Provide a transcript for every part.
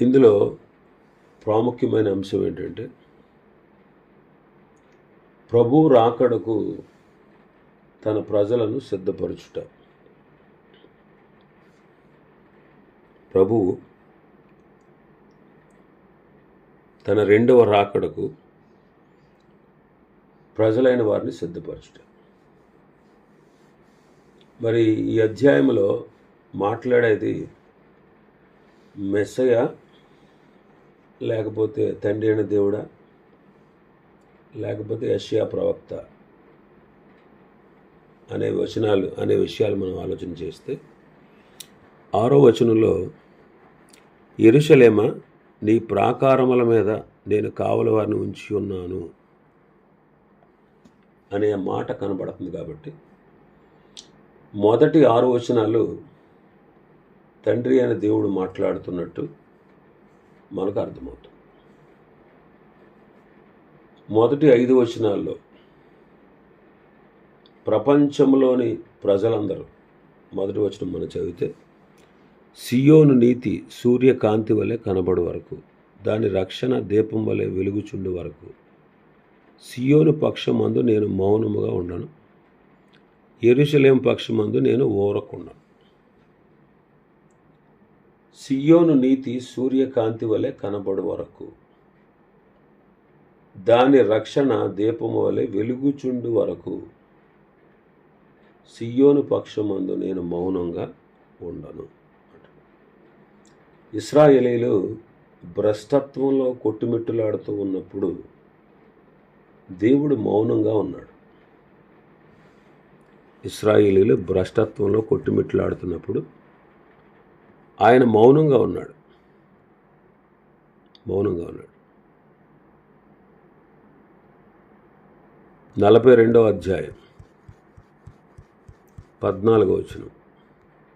ఇందులో ప్రాముఖ్యమైన అంశం ఏంటంటే ప్రభు రాకడకు తన ప్రజలను సిద్ధపరచుట. ప్రభు తన రెండవ రాకడకు ప్రజలైన వారిని సిద్ధపరచుట. మరి ఈ అధ్యాయంలో మాట్లాడేది మెస్సయ లేకపోతే తండ్రి అయిన దేవుడా? లేకపోతే యష్యా ప్రవక్త? అనే వచనాలు అనే విషయాలు మనం ఆలోచన చేస్తే ఆరో వచనంలో ఎరుషలేమ నీ ప్రాకారముల మీద నేను కావలి వారిని ఉంచి ఉన్నాను అనే మాట కనబడుతుంది కాబట్టి మొదటి ఆరు వచనాలు తండ్రి అయిన దేవుడు మాట్లాడుతున్నట్టు మనకు అర్థమవుతుంది మొదటి ఐదు వచనాల్లో ప్రపంచంలోని ప్రజలందరూ మొదటి వచనం మనం చదివితే సియోను నీతి సూర్యకాంతి వలె కనబడు వరకు దాని రక్షణ దీపం వలె వెలుగుచుండు వరకు సియోను పక్షమందు నేను మౌనముగా ఉండను ఎరుశలేం పక్షమందు నేను ఊరకుండను సియోను నీతి సూర్యకాంతి వలె కనబడు వరకు. దాని రక్షణ దీపము వలె వెలుగుచుండు వరకు. సియోను పక్షమందు నేను మౌనంగా ఉండను. ఇస్రాయేలీలు భ్రష్టత్వంలో కొట్టుమిట్టులాడుతూ ఉన్నప్పుడు దేవుడు మౌనంగా ఉన్నాడు. ఇస్రాయేలీలు భ్రష్టత్వంలో కొట్టుమిట్టులాడుతున్నప్పుడు ఆయన మౌనంగా ఉన్నాడు. మౌనంగా ఉన్నాడు. నలభై రెండవ అధ్యాయం. పద్నాలుగో వచ్చిన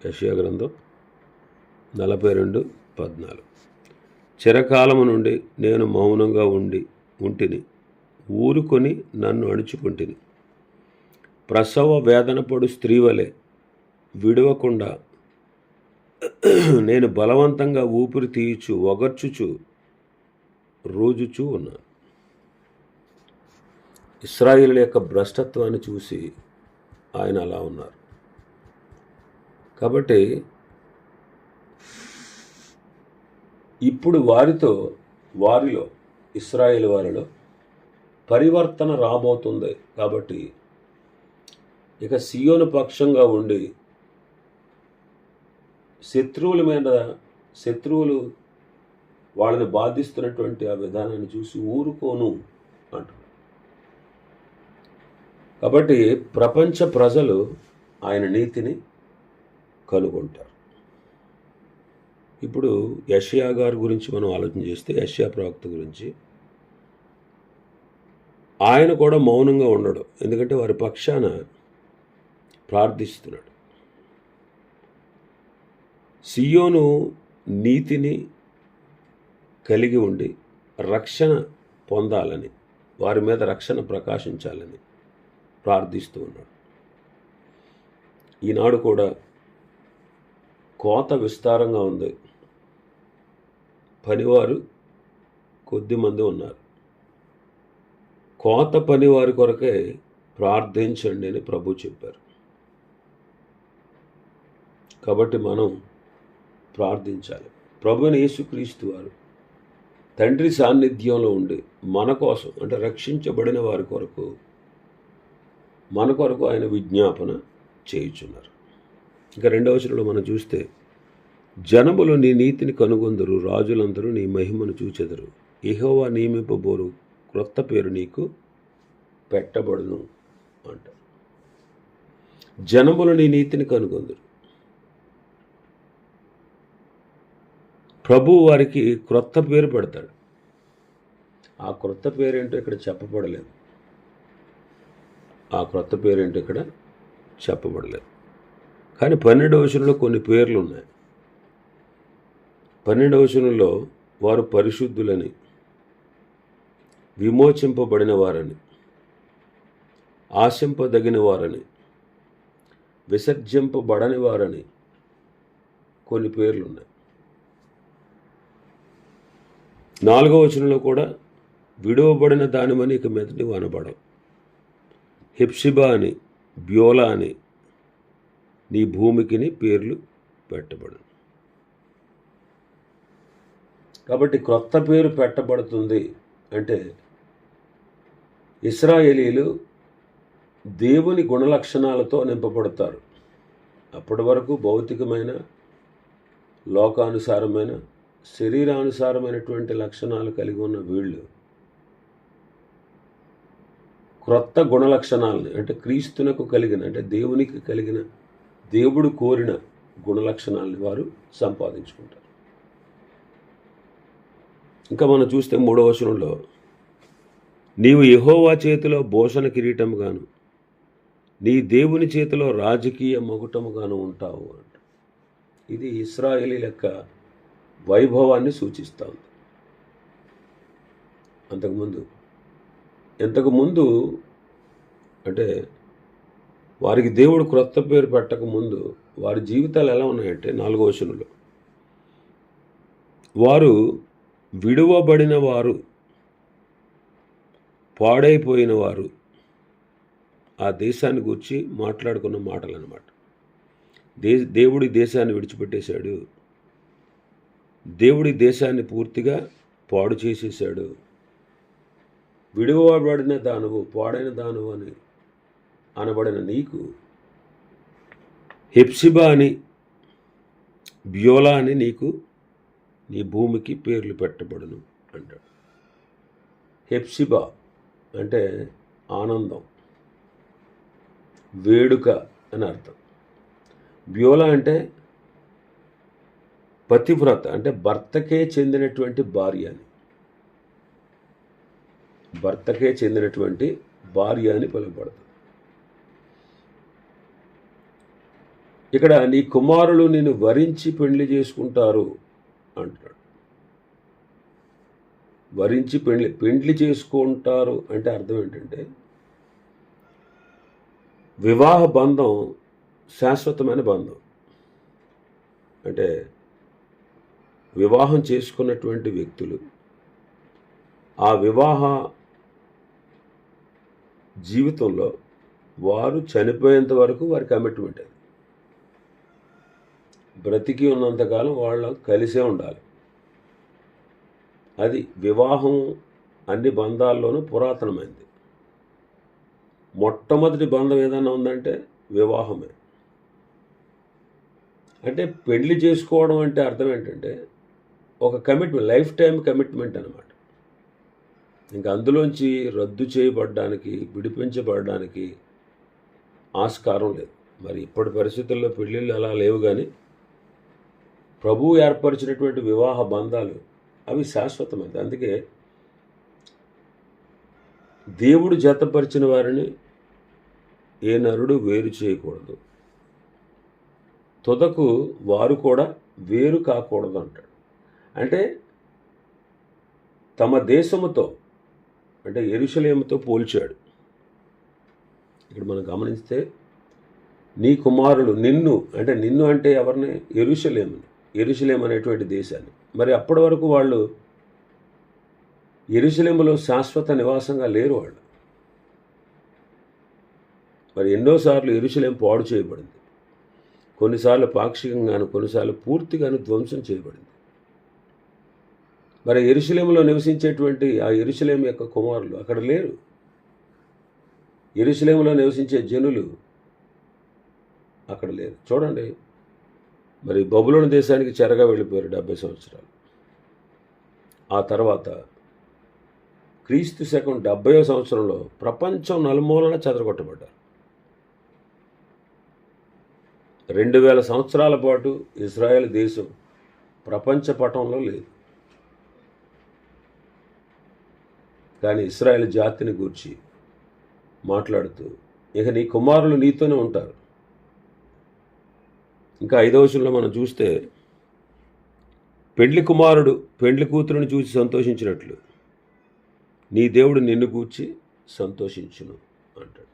యషయా గ్రంథం నలభై రెండు పద్నాలుగు. చిరకాలము నుండి నేను మౌనంగా ఉండి ఉంటిని ఊరుకొని నన్ను అణుచుకుంటుని. ప్రసవ వేదన పడు స్త్రీ వలె విడవకుండా నేను బలవంతంగా ఊపిరి తీయచు ఒగర్చుచు రోజుచూ ఉన్నాను. ఇస్రాయిల్ యొక్క భ్రష్టత్వాన్ని చూసి ఆయన అలా ఉన్నారు. కాబట్టి ఇప్పుడు వారితో వారిలో ఇస్రాయేల్ వారిలో పరివర్తన రాబోతుంది. కాబట్టి ఇక సియోను పక్షంగా ఉండి శత్రువుల మీద శత్రువులు వాళ్ళని బాధిస్తున్నటువంటి ఆ విధానాన్ని చూసి ఊరుకోను అంటారు కాబట్టి ప్రపంచ ప్రజలు ఆయన నీతిని కనుగొంటారు. ఇప్పుడు యషియా గారి గురించి మనం ఆలోచన చేస్తే యషియా ప్రవక్త గురించి ఆయన కూడా మౌనంగా ఉండడు. ఎందుకంటే వారి పక్షాన ప్రార్థిస్తున్నాడు. సియోను నీతిని కలిగి ఉండి రక్షణ పొందాలని వారి మీద రక్షణ ప్రకాశించాలని ప్రార్థిస్తూ ఉన్నాడు. ఈనాడు కూడా కోత విస్తారంగా ఉంది. పనివారు కొద్దిమంది ఉన్నారు. కోత పనివారి కొరకే ప్రార్థించండి అని ప్రభు చెప్పారు. కాబట్టి మనం ప్రార్థించాలి. ప్రభుని యేసుక్రీస్తు వారు తండ్రి సాన్నిధ్యంలో ఉండి మన కోసం అంటే రక్షించబడిన వారి కొరకు మన కొరకు ఆయన విజ్ఞాపన చేయుచున్నారు. ఇంకా రెండవ వచనంలో మనం చూస్తే జనములు నీ నీతిని కనుగొందరు రాజులందరూ నీ మహిమను చూచెదరు. ఇహోవా నియమింపబోరు క్రొత్త పేరు నీకు పెట్టబడును అంట. జనములు నీ నీతిని కనుగొందరు ప్రభు వారికి క్రొత్త పేరు పెడతాడు. ఆ క్రొత్త పేరేంటో ఇక్కడ చెప్పబడలేదు. ఆ క్రొత్త పేరేంటో ఇక్కడ చెప్పబడలేదు. కానీ పన్నెండవ వచనంలో కొన్ని పేర్లు ఉన్నాయి. పన్నెండవ వచనంలో వారు పరిశుద్ధులని విమోచింపబడిన వారని ఆశింపదగిన వారని విసర్జింపబడని వారని కొన్ని పేర్లు ఉన్నాయి నాలుగో వచనంలో కూడా విడువబడిన దానిమని ఇక మీద నువ్వు అనబడవు హెప్సిబా అని బ్యోలా అని నీ భూమికిని పేర్లు పెట్టబడను. కాబట్టి క్రొత్త పేరు పెట్టబడుతుంది అంటే ఇస్రాయేలీలు దేవుని గుణలక్షణాలతో నింపబడతారు. అప్పటి వరకు భౌతికమైన లోకానుసారమైన శరీరానుసారమైనటువంటి లక్షణాలు కలిగి ఉన్న వీళ్ళు క్రొత్త గుణలక్షణాలని అంటే క్రీస్తునకు కలిగిన అంటే దేవునికి కలిగిన దేవుడు కోరిన గుణలక్షణాలని వారు సంపాదించుకుంటారు. ఇంకా మనం చూస్తే మూడవ వచనంలో నీవు యహోవా చేతిలో భూషణ కిరీటముగాను నీ దేవుని చేతిలో రాజకీయ మగుటముగాను ఉంటావు అంట. ఇది ఇస్రాయేలీ యొక్క వైభవాన్ని సూచిస్తూ ఉంది. అంతకుముందు ఇంతకుముందు అంటే వారికి దేవుడు క్రొత్త పేరు పెట్టకముందు వారి జీవితాలు ఎలా ఉన్నాయంటే నాలుగో వచనంలో వారు విడువబడిన వారు పాడైపోయిన వారు ఆ దేశాన్ని గురించి మాట్లాడుకున్న మాటలు అనమాట దే దేవుడి దేశాన్ని విడిచిపెట్టేశాడు దేవుడి దేశాన్ని పూర్తిగా పాడు చేసేసాడు విడువబడిన దానవు పాడైన దానవు అని అనబడిన నీకు హెప్సిబా అని బ్యోలా అని నీకు నీ భూమికి పేర్లు పెట్టబడును అంటాడు. హెప్సిబా అంటే ఆనందం వేడుక అని అర్థం. బ్యోలా అంటే పతివ్రత అంటే భర్తకే చెందినటువంటి భార్య అని. భర్తకే చెందినటువంటి భార్య అని పిలువబడుతుంది ఇక్కడ నీ కుమారులు నేను వరించి పెళ్ళి చేసుకుంటారు అంటాడు. వరించి పెళ్ళి పెండ్లి చేసుకుంటారు అంటే అర్థం ఏంటంటే వివాహ బంధం శాశ్వతమైన బంధం. అంటే వివాహం చేసుకున్నటువంటి వ్యక్తులు. ఆ వివాహ జీవితంలో వారు చనిపోయేంత వరకు వారి కమిట్మెంట్ అది. బ్రతికి ఉన్నంతకాలం వాళ్ళ కలిసే ఉండాలి. అది వివాహం అన్ని బంధాల్లోనూ పురాతనమైంది. మొట్టమొదటి బంధం ఏదైనా ఉందంటే వివాహమే. అంటే పెళ్ళి చేసుకోవడం అంటే అర్థం ఏంటంటే ఒక కమిట్మెంట్ లైఫ్ టైం కమిట్మెంట్ అనమాట ఇంకా అందులోంచి రద్దు చేయబడడానికి విడిపించబడడానికి ఆస్కారం లేదు. మరి ఇప్పటి పరిస్థితుల్లో పెళ్ళిళ్ళు అలా లేవు కానీ ప్రభువు ఏర్పరిచినటువంటి వివాహ బంధాలు అవి శాశ్వతమైనది అందుకే దేవుడు జతపరిచిన వారిని ఏ నరుడు వేరు చేయకూడదు. తుదకు వారు కూడా వేరు కాకూడదు అంటాడు. అంటే తమ దేశముతో అంటే ఎరుషలేముతో పోల్చాడు. ఇక్కడ మనం గమనిస్తే నీ కుమారుడు నిన్ను అంటే నిన్ను అంటే ఎవరిని? ఎరుషలేముని ఎరుషలేం అనేటువంటి దేశాన్ని. మరి అప్పటి వరకు వాళ్ళు ఎరుషలేములో శాశ్వత నివాసంగా లేరు వాళ్ళు. మరి ఎన్నోసార్లు ఎరుషలేం పాడు చేయబడింది. కొన్నిసార్లు పాక్షికంగాను కొన్నిసార్లు పూర్తిగాను ధ్వంసం చేయబడింది. మరి ఎరుశలేములో నివసించేటువంటి ఆ ఎరుశలేం యొక్క కుమారులు అక్కడ లేరు. ఎరుశలేములో నివసించే జనులు అక్కడ లేరు. చూడండి. మరి బబులోని దేశానికి చెరగా వెళ్ళిపోయారు డెబ్బై సంవత్సరాలు. ఆ తర్వాత క్రీస్తు శకం డెబ్బయో సంవత్సరంలో ప్రపంచం నలుమూలన చెదరగొట్టబడ్డారు. రెండు వేల సంవత్సరాల పాటు ఇజ్రాయెల్ దేశం ప్రపంచ పటంలో లేదు. కానీ ఇస్రాయేల్ జాతిని గూర్చి మాట్లాడుతూ ఇక నీ కుమారులు నీతోనే ఉంటారు. ఇంకా ఐదవ వచనంలో మనం చూస్తే పెండ్లి కుమారుడు పెండ్లి కూతురుని చూసి సంతోషించినట్లు నీ దేవుడు నిన్ను కూర్చి సంతోషించును అంటాడు.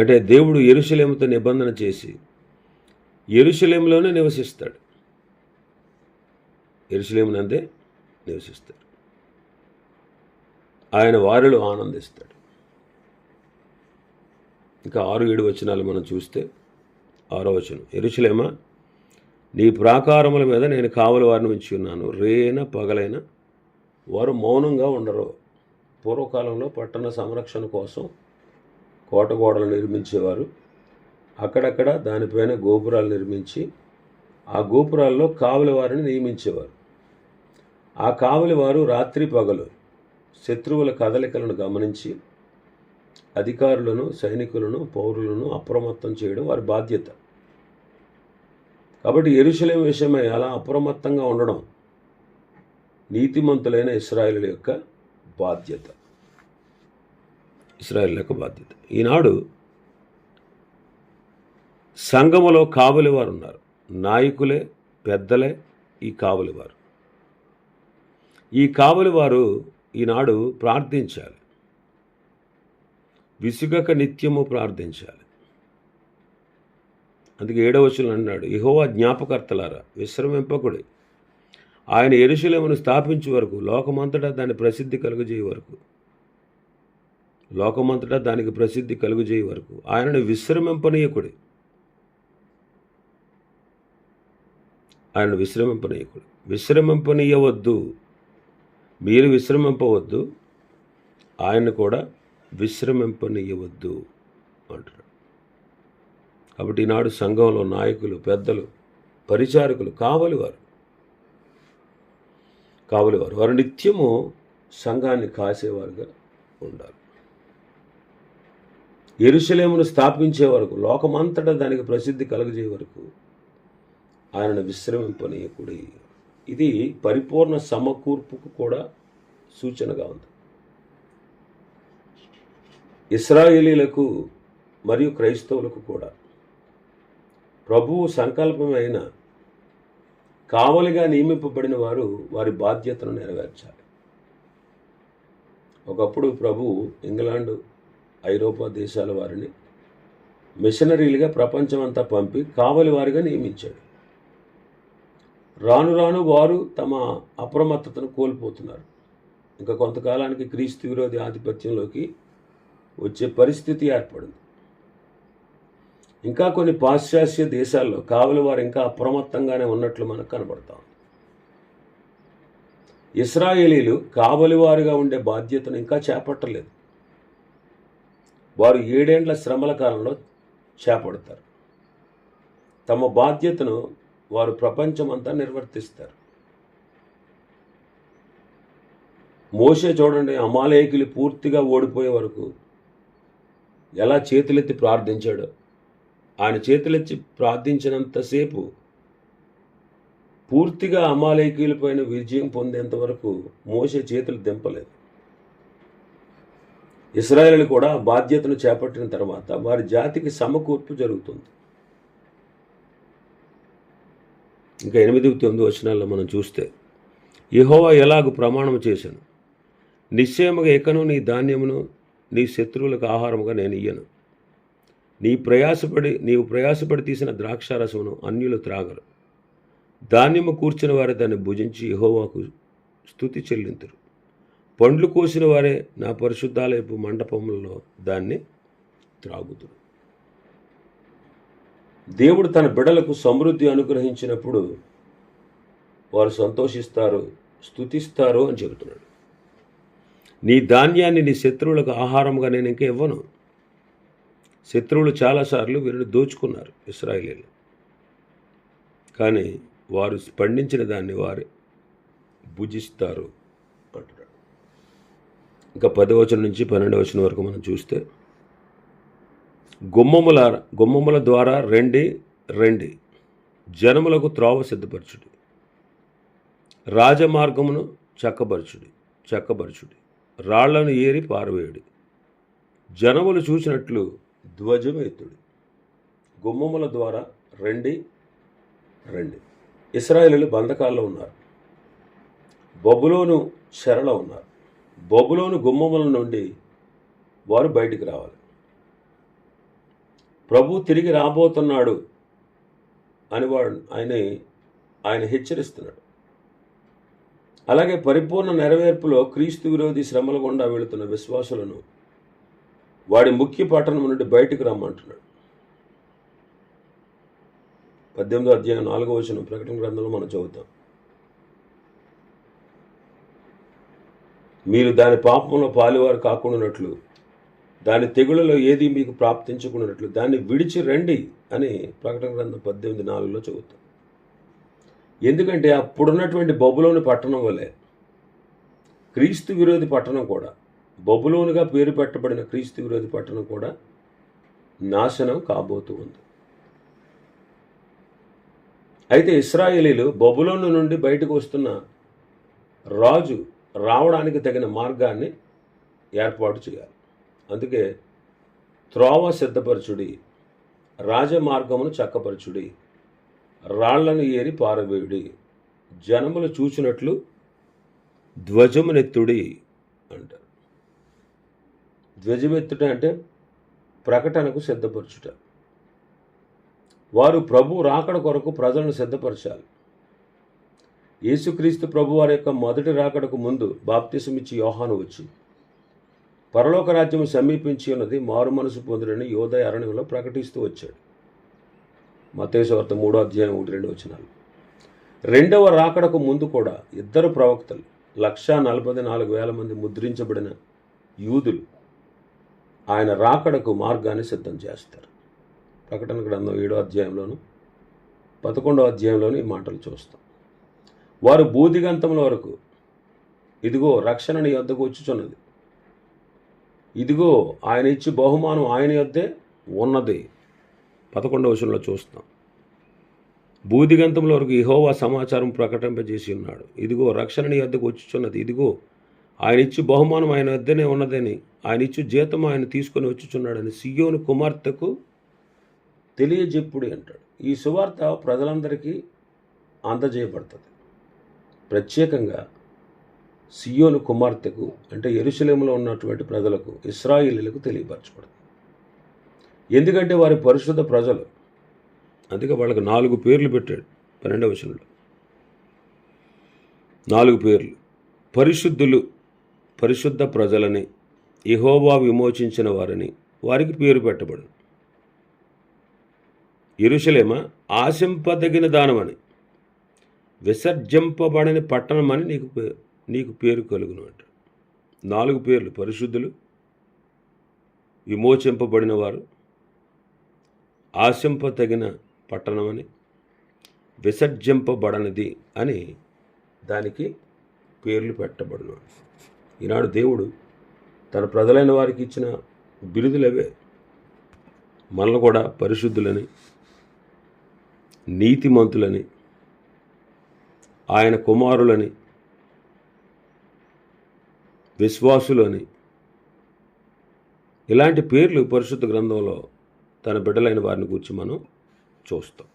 అంటే దేవుడు ఎరుశలేముతో నిబంధన చేసి ఎరుశలేములోనే నివసిస్తాడు. ఎరుశలేమునందే నివసిస్తాడు ఆయన వారిలో ఆనందిస్తాడు. ఇంకా ఆరు ఏడు వచనాలు మనం చూస్తే ఆరో వచనం. ఎరుశలేమా నీ ప్రాకారముల మీద నేను కావలి వారిని ఉంచి ఉన్నాను. రేన పగలైన వారు మౌనంగా ఉండరు. పూర్వకాలంలో పట్టణ సంరక్షణ కోసం కోట గోడలు నిర్మించేవారు. అక్కడక్కడ దానిపైన గోపురాలు నిర్మించి ఆ గోపురాల్లో కావలి వారిని నియమించేవారు. ఆ కావలివారు రాత్రి పగలు శత్రువుల కదలికలను గమనించి అధికారులను సైనికులను పౌరులను అప్రమత్తం చేయడం వారి బాధ్యత. కాబట్టి ఎరుశలేం విషయమై అలా అప్రమత్తంగా ఉండడం నీతిమంతులైన ఇస్రాయేల్ యొక్క బాధ్యత. ఇస్రాయేల్ యొక్క బాధ్యత. ఈనాడు సంఘములో కావలివారు ఉన్నారు. నాయకులే పెద్దలే ఈ కావలివారు ఈ కావలి వారు ఈనాడు ప్రార్థించాలి. విసుగక నిత్యము ప్రార్థించాలి. అందుకే ఏడవచనం అన్నాడు ఇహోవా జ్ఞాపకర్తలారా విశ్రమింపకుడి. ఆయన ఎరుశలేమును స్థాపించే వరకు లోకమంతటా దాని ప్రసిద్ధి కలుగజేయ వరకు. లోకమంతటా దానికి ప్రసిద్ధి కలుగజేయ వరకు. ఆయనను విశ్రమింపనీయకుడి. ఆయన విశ్రమింపనీయకుడు. విశ్రమింపనీయవద్దు. మీరు విశ్రమింపవద్దు ఆయన కూడా విశ్రమింపనియవద్దు అంటారు కాబట్టి ఈనాడు సంఘంలో నాయకులు పెద్దలు పరిచారకులు కావలివారు కావలివారు వారు నిత్యము సంఘాన్ని కాసేవారుగా ఉండాలి. ఎరుసలేమును స్థాపించే వరకు లోకమంతటా దానికి ప్రసిద్ధి కలగజేయ వరకు ఆయనను విశ్రమింపనీయకుడి ఇది పరిపూర్ణ సమకూర్పుకు కూడా సూచనగా ఉంది. ఇస్రాయేలీలకు మరియు క్రైస్తవులకు కూడా ప్రభువు సంకల్పమైన కావలిగా నియమింపబడిన వారు వారి బాధ్యతను నెరవేర్చాలి. ఒకప్పుడు ప్రభు ఇంగ్లాండ్ ఐరోపా దేశాల వారిని మిషనరీలుగా ప్రపంచమంతా పంపి కావలి వారిగా నియమించాడు. రాను రాను వారు తమ అప్రమత్తతను కోల్పోతున్నారు. ఇంకా కొంతకాలానికి క్రీస్తు విరోధి ఆధిపత్యంలోకి వచ్చే పరిస్థితి ఏర్పడింది. ఇంకా కొన్ని పాశ్చాత్య దేశాల్లో కావలి వారు ఇంకా అప్రమత్తంగానే ఉన్నట్లు మనకు కనబడతాం ఇస్రాయేలీలు కావలివారుగా ఉండే బాధ్యతను ఇంకా చేపట్టలేదు. వారు ఏడేండ్ల శ్రమల కాలంలో చేపడతారు. తమ బాధ్యతను వారు ప్రపంచమంతా నిర్వర్తిస్తారు. మోసే చూడండి అమాలేకులు పూర్తిగా ఓడిపోయే వరకు ఎలా చేతులెత్తి ప్రార్థించాడో. ఆయన చేతులెత్తి ప్రార్థించినంతసేపు పూర్తిగా అమాలేకీలపైన విజయం పొందేంత వరకు మోసే చేతులు దింపలేదు. ఇస్రాయేల్ కూడా బాధ్యతను చేపట్టిన తర్వాత వారి జాతికి సమకూర్పు జరుగుతుంది. ఇంకా ఎనిమిది తొమ్మిది వచనాల్లో మనం చూస్తే యహోవా ఎలాగూ ప్రమాణం చేశాను? నిశ్చయముగా ఎక్కను నీ ధాన్యమును నీ శత్రువులకు ఆహారముగా నేను ఇయ్యను. నీ ప్రయాసపడి నీవు ప్రయాసపడి తీసిన ద్రాక్షారసమును అన్యులు త్రాగరు. ధాన్యము కూర్చిన వారే దాన్ని భుజించి యహోవాకు స్థుతి చెల్లింతురు. పండ్లు కోసిన వారే నా పరిశుద్ధాలయపు మండపములలో దాన్ని త్రాగుతురు దేవుడు తన బిడలకు సమృద్ధి అనుగ్రహించినప్పుడు వారు సంతోషిస్తారు స్థుతిస్తారు అని చెబుతున్నాడు. నీ ధాన్యాన్ని నీ శత్రువులకు ఆహారంగా నేను ఇంకా ఇవ్వను. శత్రువులు చాలాసార్లు వీరిని దోచుకున్నారు ఇస్రాయేలీలు. కానీ వారు పండించిన దాన్ని వారు భుజిస్తారు అంటున్నాడు. ఇంకా పదవచనం నుంచి పన్నెండవచనం వరకు మనం చూస్తే గుమ్మముల గుమ్మముల ద్వారా రెండి రెండి. జనములకు త్రోవ సిద్ధపరచుడి. రాజమార్గమును చక్కబరచుడి చక్కబరచుడి. రాళ్ళను ఏరి పారవేయుడి. జనములు చూసినట్లు ధ్వజమెత్తుడి గుమ్మముల ద్వారా రండి రండి. ఇస్రాయేలీలు బంధకాల్లో ఉన్నారు. బొబులోను చెరలో ఉన్నారు. బొబులోను గుమ్మముల నుండి వారు బయటికి రావాలి. ప్రభు తిరిగి రాబోతున్నాడు అని వాడు ఆయన ఆయన హెచ్చరిస్తున్నాడు. అలాగే పరిపూర్ణ నెరవేర్పులో క్రీస్తు విరోధి శ్రమల గుండా వెళుతున్న విశ్వాసులను వాడి ముఖ్య పట్టణం నుండి బయటకు రమ్మంటున్నాడు. పద్దెనిమిదో అధ్యాయం నాలుగో వచనం ప్రకటన గ్రంథంలో మనం చదువుతాం. మీరు దాని పాపంలో పాలువారు కాకుండానట్లు దాని తెగులలో ఏది మీకు ప్రాప్తించుకున్నట్లు దాన్ని విడిచి రండి అని ప్రకటన గ్రంథం పద్దెనిమిది నాలుగులో చదువుతాం ఎందుకంటే అప్పుడున్నటువంటి బొబులోని పట్టణం వలె క్రీస్తు విరోధి పట్టణం కూడా బొబులోనుగా పేరు పెట్టబడిన క్రీస్తు విరోధి పట్టణం కూడా నాశనం కాబోతూ ఉంది. అయితే ఇస్రాయేలీలు బొబులోను నుండి బయటకు వస్తున్న రాజు రావడానికి తగిన మార్గాన్ని ఏర్పాటు చేయాలి. అందుకే త్రోవ సిద్ధపరచుడి రాజమార్గమును చక్కపరచుడి రాళ్ళను ఏరి పారవేయుడి జనములు చూచినట్లు ధ్వజమునెత్తుడి అంటారు. ధ్వజమెత్తుట అంటే ప్రకటనకు సిద్ధపరచుట. వారు ప్రభు రాకడ కొరకు ప్రజలను సిద్ధపరచాలి. యేసుక్రీస్తు ప్రభు వారి యొక్క మొదటి రాకడకు ముందు బాప్తిసమిచ్చి యోహాను వచ్చి పరలోక రాజ్యం సమీపించి ఉన్నది మారు మనసు పొందుడని యోధ అరణ్యంలో ప్రకటిస్తూ వచ్చాడు. మతేశ్వార్త మూడో అధ్యాయం ఒకటి రెండు వచ్చినాలు రెండవ రాకడకు ముందు కూడా ఇద్దరు ప్రవక్తలు లక్షా నలభై నాలుగు వేల మంది ముద్రించబడిన యూదులు ఆయన రాకడకు మార్గాన్ని సిద్ధం చేస్తారు. ప్రకటన గ్రంథం ఏడో అధ్యాయంలోను పదకొండో అధ్యాయంలోను ఈ మాటలు చూస్తాం. వారు బూదిగంతముల వరకు ఇదిగో రక్షణ నీ వద్దకు వచ్చుచున్నది. ఇదిగో ఆయన ఇచ్చి బహుమానం ఆయన యొద్దే ఉన్నది. పదకొండవ వచనంలో చూస్తాం బూదిగంతంలో వరకు ఇహోవా సమాచారం ప్రకటింపజేసి ఉన్నాడు ఇదిగో రక్షణ యొద్దకు వద్దకు వచ్చుచున్నది. ఇదిగో ఆయన ఇచ్చి బహుమానం ఆయన వద్దనే ఉన్నదని ఆయన ఇచ్చి జీతం ఆయన తీసుకొని వచ్చుచున్నాడని సియోని కుమార్తెకు తెలియజెప్పుడి అంటాడు. ఈ సువార్త ప్రజలందరికీ అందజేయబడుతుంది. ప్రత్యేకంగా సియోను కుమార్తెకు అంటే ఎరుశలేములో ఉన్నటువంటి ప్రజలకు ఇస్రాయిలీలకు తెలియపరచబడుతుంది ఎందుకంటే వారి పరిశుద్ధ ప్రజలు అందుకే వాళ్ళకి నాలుగు పేర్లు పెట్టాడు పన్నెండవ వచనంలో. నాలుగు పేర్లు. పరిశుద్ధులు పరిశుద్ధ ప్రజలని ఇహోవా విమోచించిన వారని వారికి పేరు పెట్టబడు ఇరుషలేమ ఆశింపదగిన దానమని విసర్జింపబడని పట్టణమని నీకు పే- నీకు పేరు కలుగును అంట. నాలుగు పేర్లు పరిశుద్ధులు విమోచింపబడిన వారు ఆశింపతగిన పట్టణమని విసర్జింపబడనిది అని దానికి పేర్లు పెట్టబడును. ఈనాడు దేవుడు తన ప్రజలైన వారికి ఇచ్చిన బిరుదులవే. మనల్ని కూడా పరిశుద్ధులని నీతిమంతులని ఆయన కుమారులని విశ్వాసులని. ఇలాంటి పేర్లు పరిశుద్ధ గ్రంథంలో తన బిడ్డలైన వారిని గురించి మనం చూస్తాం.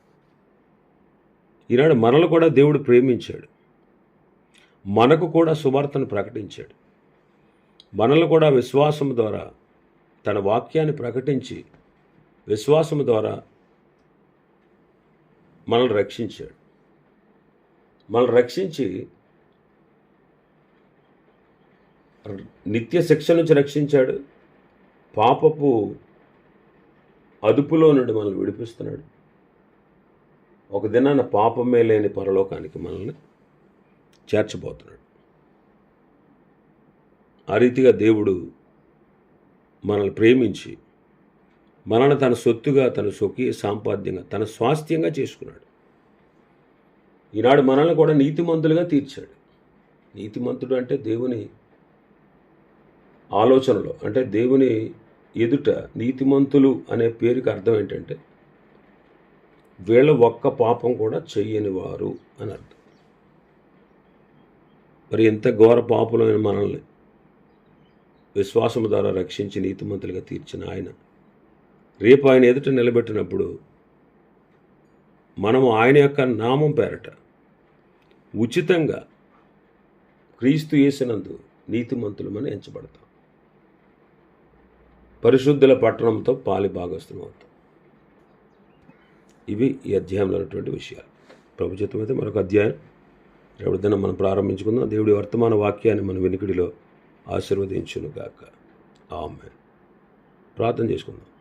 ఈనాడు మనల్ని కూడా దేవుడు ప్రేమించాడు. మనకు కూడా సువార్తను ప్రకటించాడు. మనల్ని కూడా విశ్వాసం ద్వారా తన వాక్యాన్ని ప్రకటించి విశ్వాసం ద్వారా మనల్ని రక్షించాడు. మనల్ని రక్షించి నిత్య శిక్ష నుంచి రక్షించాడు. పాపపు అదుపులో నుండి మనల్ని విడిపిస్తున్నాడు. ఒక దినాన పాపమే లేని పరలోకానికి మనల్ని చేర్చబోతున్నాడు. ఆ రీతిగా దేవుడు మనల్ని ప్రేమించి మనల్ని తన సొత్తుగా తన స్వకీయ సాంపాద్యంగా తన స్వాస్థ్యంగా చేసుకున్నాడు. ఈనాడు మనల్ని కూడా నీతిమంతులుగా తీర్చాడు. నీతిమంతుడు అంటే దేవుని ఆలోచనలో అంటే దేవుని ఎదుట నీతిమంతులు అనే పేరుకి అర్థం ఏంటంటే వీళ్ళ ఒక్క పాపం కూడా చెయ్యని వారు అని అర్థం. మరి ఎంత ఘోర పాపులైన మనల్ని విశ్వాసము ద్వారా రక్షించి నీతిమంతులుగా తీర్చిన ఆయన. రేపు ఆయన ఎదుట నిలబెట్టినప్పుడు మనము ఆయన యొక్క నామం పేరట ఉచితంగా క్రీస్తు యేసినందు నీతిమంతులమని ఎంచబడతాం. పరిశుద్ధుల పట్టణంతో పాలి భాగస్థం అవుతాం ఇవి ఈ అధ్యాయంలో ఉన్నటువంటి విషయాలు. ప్రభుత్వం అయితే మరొక అధ్యాయం. ఎవరిదైనా మనం ప్రారంభించుకుందాం. దేవుడి వర్తమాన వాక్యాన్ని మన వెనుకడిలో ఆశీర్వదించును గాక ఆమె ప్రార్థన చేసుకుందాం.